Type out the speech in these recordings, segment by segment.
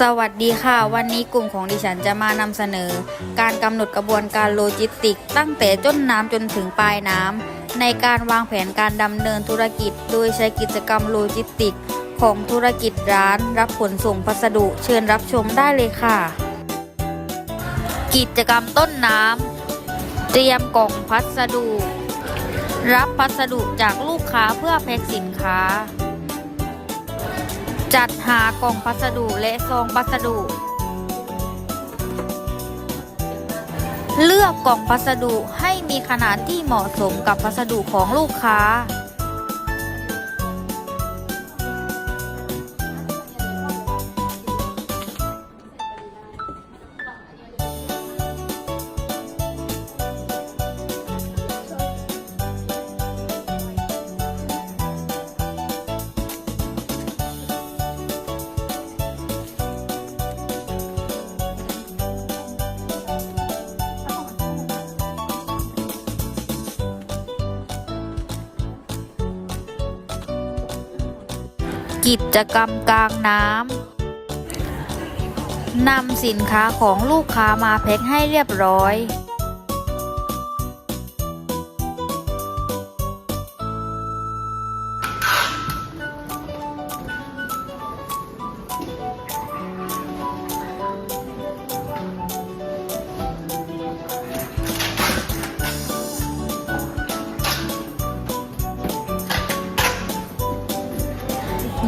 สวัสดีค่ะ วันนี้กลุ่มของดิฉันจะมานำเสนอ การกำหนดกระบวนการโลจิสติก ตั้งแต่ต้นน้ำจนถึงปลายน้ำในการวางแผนการดำเนินธุรกิจ โดยใช้กิจกรรมโลจิสติก ของธุรกิจร้าน รับขนส่งพัสดุเชิญรับชมได้เลยค่ะ กิจกรรมต้นน้ำเตรียมกล่องพัสดุ รับพัสดุจากลูกค้าเพื่อแพ็คสินค้า จัดหากล่องพัสดุและซองพัสดุ เลือกกล่องพัสดุให้มีขนาดที่เหมาะสมกับพัสดุของลูกค้า กิจกรรมกลางน้ำนำสินค้าของลูกค้ามาแพ็คให้เรียบร้อย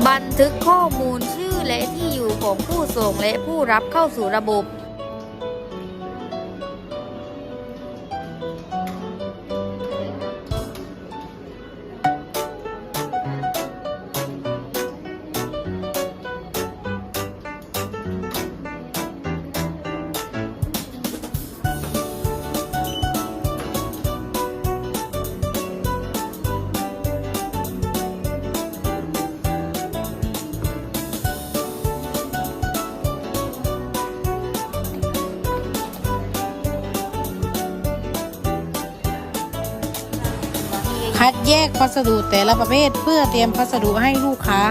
บันทึกข้อมูลชื่อและที่อยู่ของผู้ส่งและผู้รับเข้าสู่ระบบ คัดแยกพัสดุแต่ละประเภทเพื่อเตรียมพัสดุให้ลูกค้า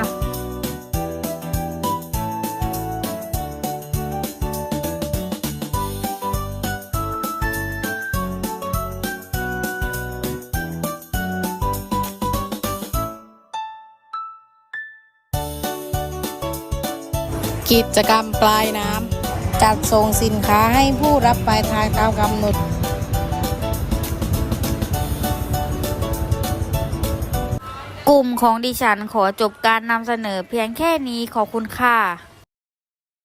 กิจกรรมปลายน้ำจัดส่งสินค้าให้ผู้รับปลายทางตามกำหนด กลุ่มของดิฉันขอจบการนำเสนอเพียงแค่นี้ขอบคุณค่ะ